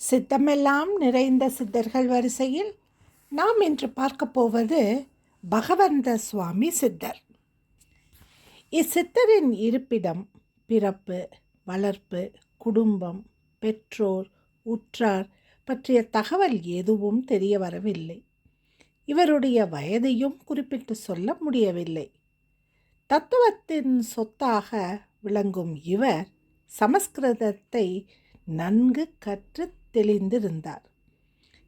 சித்தமெல்லாம் நிறைந்த சித்தர்கள் வரிசையில் நாம் இன்று பார்க்க போவது பகவந்த சுவாமி சித்தர். இச்சித்தரின் இருப்பிடம் பிறப்பு வளர்ப்பு குடும்பம் பெற்றோர் உற்றார் பற்றிய தகவல் எதுவும் தெரிய வரவில்லை. இவருடைய வயதையும் குறிப்பிட்டு சொல்ல முடியவில்லை. தத்துவத்தின் சொத்தாக விளங்கும் இவர் சமஸ்கிருதத்தை நன்கு கற்று தெளிந்திருந்தார்.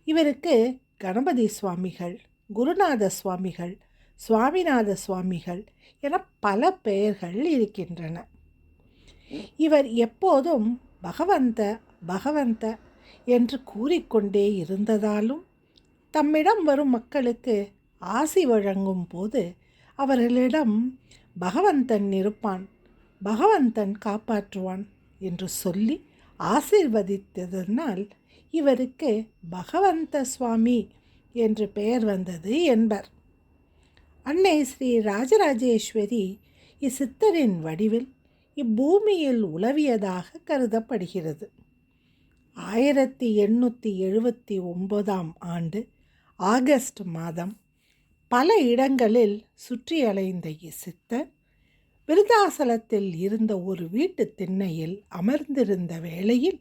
இவருக்கு கணபதி சுவாமிகள் குருநாத சுவாமிகள் சுவாமிநாத சுவாமிகள் என பல பெயர்கள் இருக்கின்றன. இவர் எப்போதும் பகவந்த பகவந்த என்று கூறிக்கொண்டே இருந்ததாலும் தம்மிடம் வரும் மக்களுக்கு ஆசி வழங்கும் போது அவர்களிடம் பகவந்தன் இருப்பான் பகவந்தன் காப்பாற்றுவான் என்று சொல்லி ஆசீர்வதித்ததனால் இவருக்கு பகவந்த சுவாமி என்று பெயர் வந்தது என்பர். அன்னை ஸ்ரீ ராஜராஜேஸ்வரி இச்சித்தரின் வடிவில் இப்பூமியில் உலவியதாக கருதப்படுகிறது. ஆயிரத்தி எண்ணூற்றி எழுபத்தி ஒன்பதாம் ஆண்டு ஆகஸ்ட் மாதம் பல இடங்களில் சுற்றி அலைந்த இசித்தர் விருதாசலத்தில் இருந்த ஒரு வீட்டு திண்ணையில் அமர்ந்திருந்த வேளையில்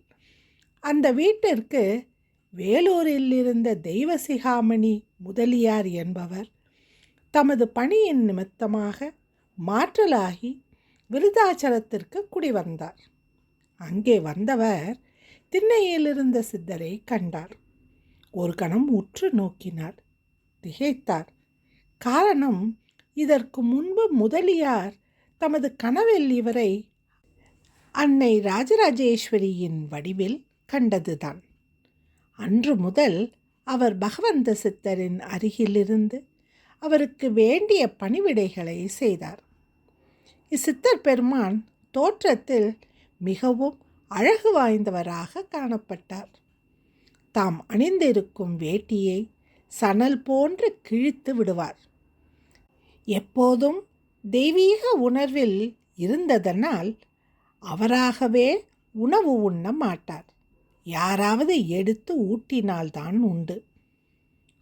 அந்த வீட்டிற்கு வேலூரில் இருந்த தெய்வசிகாமணி முதலியார் என்பவர் தமது பணியின் நிமித்தமாக மாற்றலாகி விருதாச்சலத்திற்கு குடிவந்தார். அங்கே வந்தவர் திண்ணையில் இருந்த சித்தரை கண்டார். ஒரு கணம் உற்று நோக்கினார். திகைத்தார். காரணம் இதற்கு முன்பு முதலியார் தமது கனவில் இவரை அன்னை ராஜராஜேஸ்வரியின் வடிவில் கண்டதுதான். அன்று முதல் அவர் பகவந்த சித்தரின் அருகிலிருந்து அவருக்கு வேண்டிய பணிவிடைகளை செய்தார். இச்சித்தர் பெருமான் தோற்றத்தில் மிகவும் அழகு வாய்ந்தவராக காணப்பட்டார். தாம் அணிந்திருக்கும் வேட்டியை சணல் போன்று கிழித்து விடுவார். எப்போதும் தெய்வீக உணர்வில் இருந்ததனால் அவராகவே உணவு உண்ண மாட்டார். யாராவது எடுத்து ஊட்டினால்தான் உண்டு.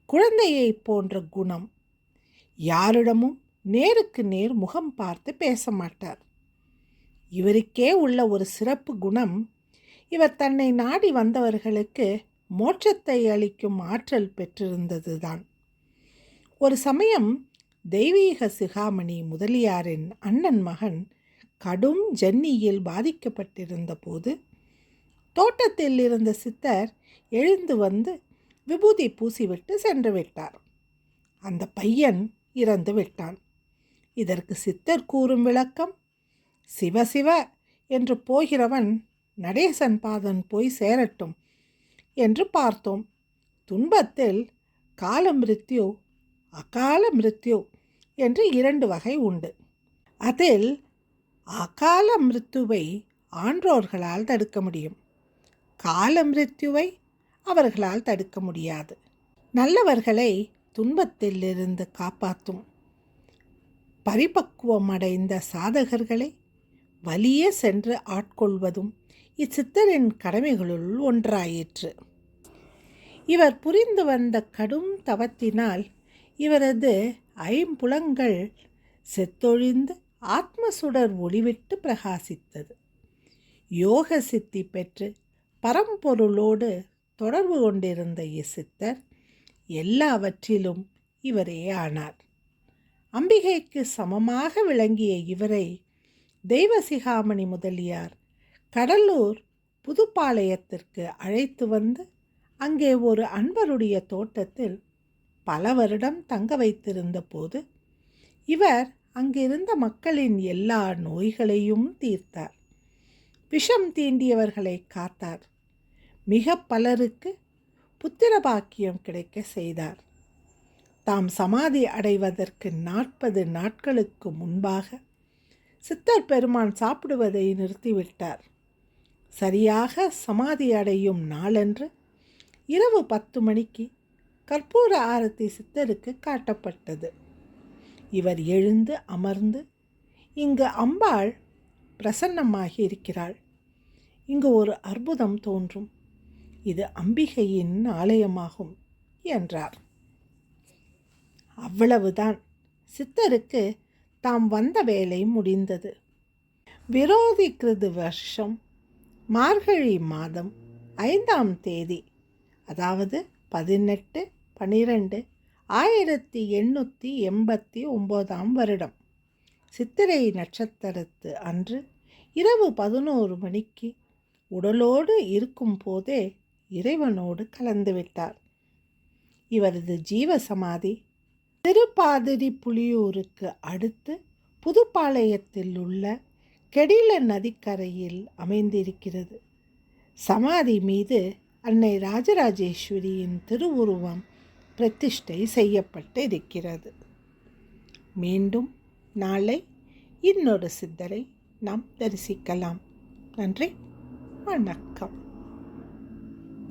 குழந்தையைப் போன்ற குணம். யாரிடமும் நேருக்கு நேர் முகம் பார்த்து பேச மாட்டார். இவருக்கே உள்ள ஒரு சிறப்பு குணம் இவர் தன்னை நாடி வந்தவர்களுக்கு மோட்சத்தை அளிக்கும் ஆற்றல் பெற்றிருந்ததுதான். ஒரு சமயம் தெய்வீக சிகாமணி முதலியாரின் அண்ணன் மகன் கடும் ஜன்னியில் பாதிக்கப்பட்டிருந்த போது தோட்டத்தில் இருந்த சித்தர் எழுந்து வந்து விபூதி பூசிவிட்டு சென்று விட்டார். அந்த பையன் இறந்து விட்டான். இதற்கு சித்தர் கூறும் விளக்கம் சிவ சிவ என்று போகிறவன் நடேசன் பாதன் போய் சேரட்டும் என்று பார்த்தோம். துன்பத்தில் கால மிருத்யு அகால மிருத்யு என்று இரண்டு வகை உண்டு. அதில் அகால மிருத்துவை ஆன்றோர்களால் தடுக்க முடியும். கால மிருத்யுவை அவர்களால் தடுக்க முடியாது. நல்லவர்களை துன்பத்திலிருந்து காப்பாற்றும் பரிபக்குவம் அடைந்த சாதகர்களை வலியே சென்று ஆட்கொள்வதும் இச்சித்தரின் கடமைகளுள் ஒன்றாயிற்று. இவர் புரிந்து வந்த கடும் தவத்தினால் இவரது ஐம்புலங்கள் செத்தொழிந்து ஆத்மசுடர் ஒளிவிட்டு பிரகாசித்தது. யோக சித்தி பெற்று பரம்பொருளோடு தொடர்பு கொண்டிருந்த இசித்தர் எல்லாவற்றிலும் இவரே ஆனார். அம்பிகைக்கு சமமாக விளங்கிய இவரை தெய்வசிகாமணி முதலியார் கடலூர் புதுப்பாளையத்திற்கு அழைத்து வந்து அங்கே ஒரு அன்பருடைய தோட்டத்தில் பல வருடம் தங்க வைத்திருந்த போது இவர் அங்கிருந்த மக்களின் எல்லா நோய்களையும் தீர்த்தார். விஷம் தீண்டியவர்களை காத்தார். மிக பலருக்கு புத்திர பாக்கியம் கிடைக்க செய்தார். தாம் சமாதி அடைவதற்கு நாற்பது நாட்களுக்கு முன்பாக சித்தர் பெருமான் சாப்பிடுவதை நிறுத்திவிட்டார். சரியாக சமாதி அடையும் நாளன்று இரவு பத்து மணிக்கு கற்பூர ஆரத்தி சித்தருக்கு காட்டப்பட்டது. இவர் எழுந்து அமர்ந்து இங்கு அம்பாள் பிரசன்னமாகி இருக்கிறாள். இங்கு ஒரு அற்புதம் தோன்றும். இது அம்பிகையின் ஆலயமாகும் என்றார். அவ்வளவுதான். சித்தருக்கு தாம் வந்த வேலை முடிந்தது. விரோதி கிருது வருஷம் மார்கழி மாதம் ஐந்தாம் தேதி அதாவது பதினெட்டு பனிரெண்டு ஆயிரத்தி எண்ணூற்றி எண்பத்தி ஒம்போதாம் வருடம். சித்திரை நட்சத்திரத்து அன்று இரவு பதினோரு மணிக்கு உடலோடு இருக்கும் போதே இறைவனோடு கலந்துவிட்டார் இவரது ஜீவ சமாதி திருப்பாதிரி புலியூருக்கு அடுத்து புதுப்பாளையத்தில் உள்ள கெடில நதிக்கரையில் அமைந்திருக்கிறது. சமாதி மீது அன்னை ராஜராஜேஸ்வரியின் திருவுருவம் பிரதிஷ்டை செய்யப்பட்டு இருக்கிறது மீண்டும் நாளை இன்னொரு சித்தரை நாம் தரிசிக்கலாம். நன்றி வணக்கம்.